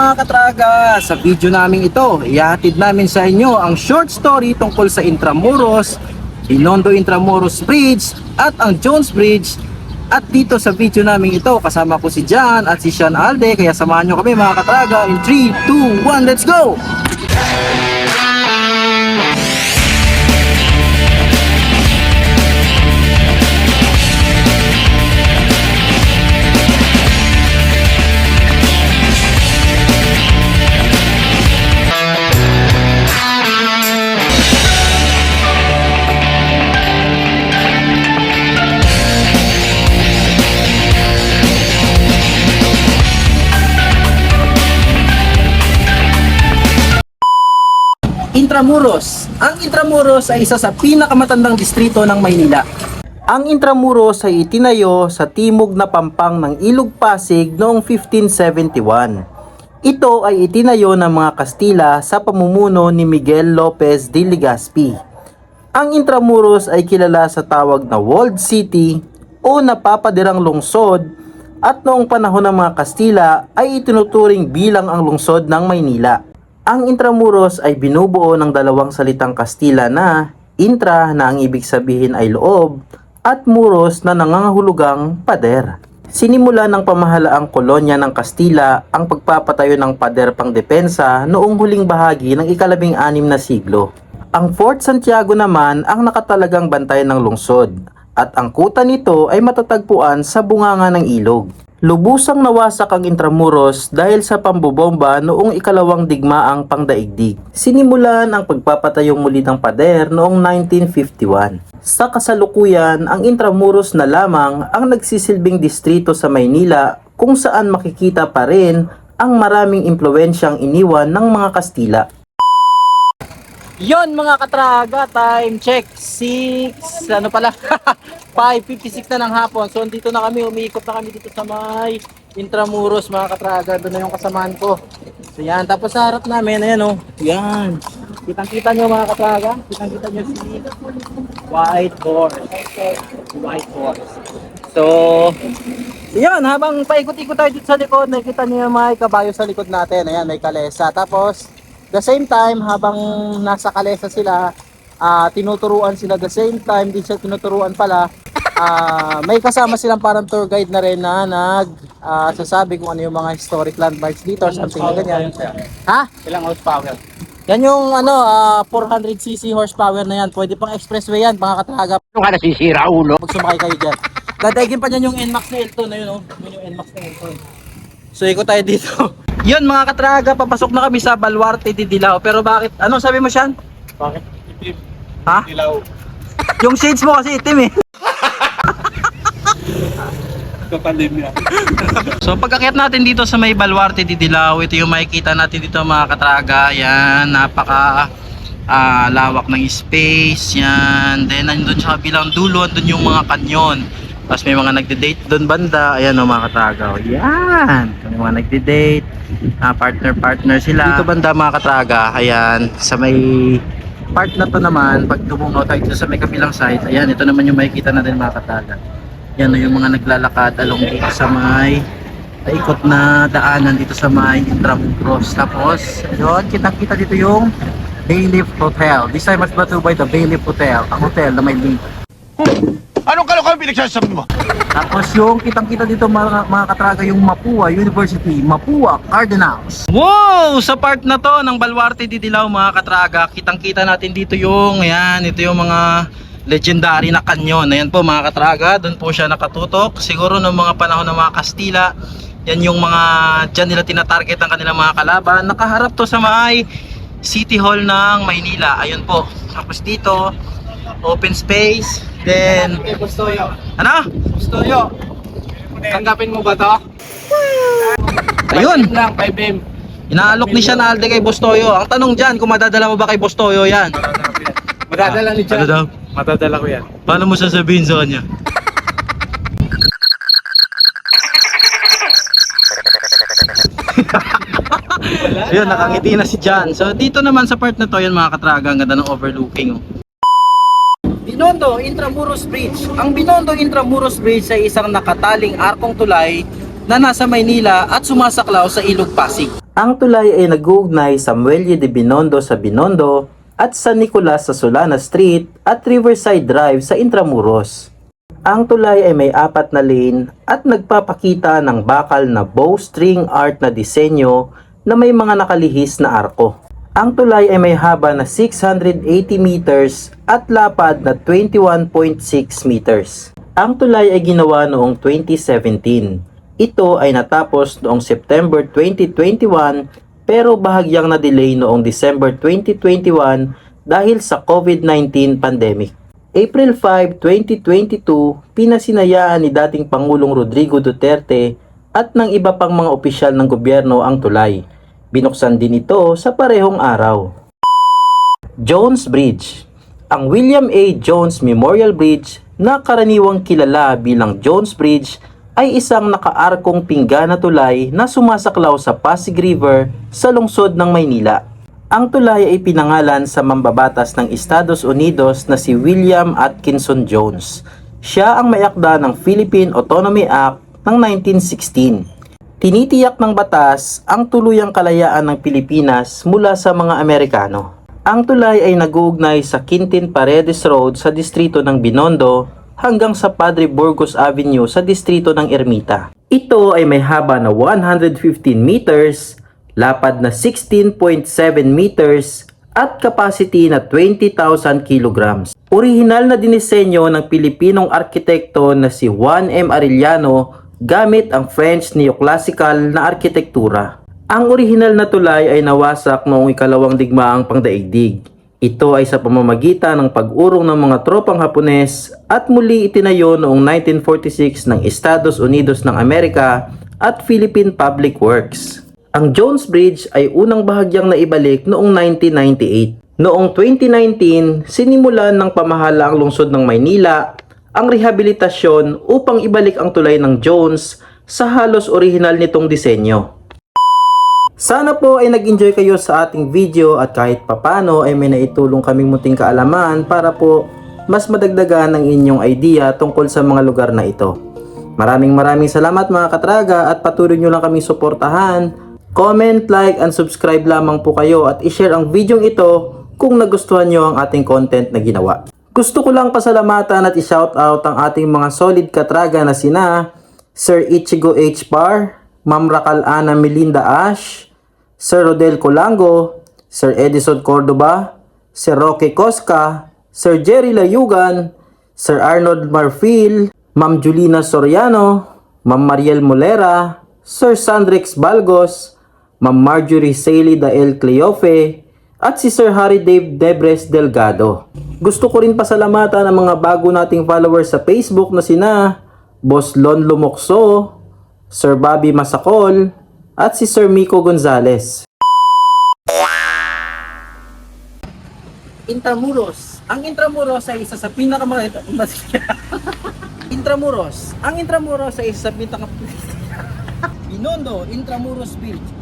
mga katraga! Sa video namin ito, ihatid namin sa inyo ang short story tungkol sa Intramuros, Binondo Intramuros Bridge at ang Jones Bridge. At dito sa video namin ito, kasama ko si John at si Sean Alde. Kaya samahan nyo kami mga katraga in 3, 2, 1, let's go! Intramuros. Ang Intramuros ay isa sa pinakamatandang distrito ng Maynila. Ang Intramuros ay itinayo sa timog na pampang ng Ilog Pasig noong 1571. Ito ay itinayo ng mga Kastila sa pamumuno ni Miguel Lopez de Legazpi. Ang Intramuros ay kilala sa tawag na Walled City o napapadirang lungsod at noong panahon ng mga Kastila ay itinuturing bilang ang lungsod ng Maynila. Ang Intramuros ay binubuo ng dalawang salitang Kastila na intra na ang ibig sabihin ay loob at muros na nangangahulugang pader. Sinimula ng pamahalaang kolonya ng Kastila ang pagpapatayo ng pader pangdepensa noong huling bahagi ng ikalabing anim na siglo. Ang Fort Santiago naman ang nakatalagang bantay ng lungsod at ang kuta nito ay matatagpuan sa bunganga ng ilog. Lubusang nawasak ang Intramuros dahil sa pambobomba noong ikalawang digmaang pangdaigdig. Sinimulan ang pagpapatayong muli ng pader noong 1951. Sa kasalukuyan, ang Intramuros na lamang ang nagsisilbing distrito sa Maynila kung saan makikita pa rin ang maraming impluensyang iniwan ng mga Kastila. Yon mga katraga, time check 6, ano pala, 5.56 na ng hapon. So dito na kami, umiikot na kami dito sa may Intramuros mga katraga. Doon na yung kasamaan ko. So yan, tapos sa harap namin, ayan oh, yan. Kitang-kita nyo mga katraga, kitang-kita nyo si White Horse. White Horse. So, yan, habang paikot-ikot tayo dito sa likod, nakikita niyo yung mga kabayo sa likod natin. Ayan, may kalesa. Tapos, the same time, habang nasa kalesa sila, ah, tinuturuan sila the same time, di siya tinuturuan pala, ah, may kasama silang parang tour guide na rin na nag ah, sasabi kung ano yung mga historic landmarks dito or something na ganyan. Ha? Ilang horsepower? Yan yung ano, ah, 400cc horsepower na yan. Pwede pang expressway yan, mga katraga. Ano ka nasisira, ulo? Pag sumakay kayo dyan. Dadaigin pa niyan yung NMAX na Elton na yun, oh. Yun yung NMAX na Elton. So, ikot tayo dito. Yun, mga katraga, papasok na kami sa Baluarte de Dilao. Pero bakit? Ano sabi mo, Sean? Bakit? Itim, Ha? dilaw. Yung shades mo kasi itim eh. Sa pandemya. So pagkakit natin dito sa may Baluarte de Dilao, ito yung makikita natin dito mga katraga. Yan, napaka ah, lawak ng space. Yan. Then nandun sa kabilang dulo, andun yung mga kanyon. Tapos may mga nagde-date doon banda. Ayan o mga katraga. O, Yan. May mga nagde-date. Ah, partner-partner sila. Dito banda mga katraga. Ayan. Sa may part na to naman, pag dumungaw tayo dito sa may kabilang side, ayan, ito naman yung makikita natin mga katraga. Yan o yung mga naglalakad along dito sa may paikot na daanan dito sa may Intramuros. Tapos, yun, kitang-kita dito yung Bayleaf Hotel. This time mas by the Bayleaf Hotel. Ang hotel na may link. Anong kalokohan pinagsasabi mo? Tapos yung kitang-kita dito mga, mga katraga yung Mapua University, Mapua Cardinals. Wow! Sa part na to ng Baluarte de Dilao mga katraga, kitang-kita natin dito yung, ayan, ito yung mga legendary na kanyon. Ayan po mga katraga, doon po siya nakatutok. Siguro ng mga panahon ng mga Kastila, yan yung mga, dyan nila tinatarget ang kanilang mga kalaban. Nakaharap to sa may City Hall ng Maynila. Ayun po. Tapos dito, open space. Then, ano? Bustoyo. Tanggapin mo ba to? Ayun. 5M lang, 5M. Inaalok ni Sean Alde kay Bostoyo. Ang tanong dyan, kung madadala mo ba kay Bostoyo yan? Madadala ni Ano John. daw? Madadala ko yan. Paano mo sasabihin sa kanya? Ayun, nakangiti na si John. So dito naman sa part na to, yun mga katraga, ang ganda ng overlooking. Oh. Binondo Intramuros Bridge. Ang Binondo Intramuros Bridge ay isang nakataling arkong tulay na nasa Maynila at sumasaklaw sa Ilog Pasig. Ang tulay ay nag-uugnay sa Muelle de Binondo sa Binondo at San Nicolas sa Solana Street at Riverside Drive sa Intramuros. Ang tulay ay may apat na lane at nagpapakita ng bakal na bowstring art na disenyo na may mga nakalihis na arko. Ang tulay ay may haba na 680 meters at lapad na 21.6 meters. Ang tulay ay ginawa noong 2017. Ito ay natapos noong September 2021 pero bahagyang na-delay noong December 2021 dahil sa COVID-19 pandemic. April 5, 2022, pinasinayaan ni dating Pangulong Rodrigo Duterte at ng iba pang mga opisyal ng gobyerno ang tulay. Binuksan din ito sa parehong araw. Jones Bridge Ang William A. Jones Memorial Bridge na karaniwang kilala bilang Jones Bridge ay isang nakaarkong pinggana tulay na sumasaklaw sa Pasig River sa lungsod ng Maynila. Ang tulay ay pinangalan sa mambabatas ng Estados Unidos na si William Atkinson Jones. Siya ang mayakda ng Philippine Autonomy Act ng 1916. Tinitiyak ng batas ang tuluyang kalayaan ng Pilipinas mula sa mga Amerikano. Ang tulay ay nag-uugnay sa Quintin Paredes Road sa distrito ng Binondo hanggang sa Padre Burgos Avenue sa distrito ng Ermita. Ito ay may haba na 115 meters, lapad na 16.7 meters at capacity na 20,000 kilograms. Orihinal na dinisenyo ng Pilipinong arkitekto na si Juan M. Arellano gamit ang French neoclassical na arkitektura. Ang orihinal na tulay ay nawasak noong ikalawang digmaang pangdaigdig. Ito ay sa pamamagitan ng pag-urong ng mga tropang Hapones at muli itinayo noong 1946 ng Estados Unidos ng Amerika at Philippine Public Works. Ang Jones Bridge ay unang bahagyang naibalik noong 1998. Noong 2019, sinimulan ng pamahala ang lungsod ng Maynila ang rehabilitasyon upang ibalik ang tulay ng Jones sa halos orihinal nitong disenyo. Sana po ay nag-enjoy kayo sa ating video at kahit papano ay may naitulong kaming muting kaalaman para po mas madagdagan ang inyong idea tungkol sa mga lugar na ito. Maraming maraming salamat mga katraga at patuloy nyo lang kaming suportahan. Comment, like, and subscribe lamang po kayo at ishare ang video ito kung nagustuhan nyo ang ating content na ginawa. Gusto ko lang pasalamatan at i-shoutout ang ating mga solid katraga na sina Sir Ichigo H. Bar, Ma'am Rakal Ana Melinda Ash, Sir Rodel Colango, Sir Edison Cordoba, Sir Roque Cosca, Sir Jerry Layugan, Sir Arnold Marfil, Ma'am Julina Soriano, Ma'am Mariel Molera, Sir Sandrex Balgos, Ma'am Marjorie Saley Dael Cleofe, at si Sir Harry Dave Debres Delgado. Gusto ko rin pasalamatan ang mga bago nating followers sa Facebook na sina Boss Lon Lumokso, Sir Bobby Masakol, at si Sir Miko Gonzales. Intramuros. Ang Intramuros ay isa sa pinakamalaki Intramuros. Ang Intramuros ay isa sa pinaka Binondo Intramuros Beach.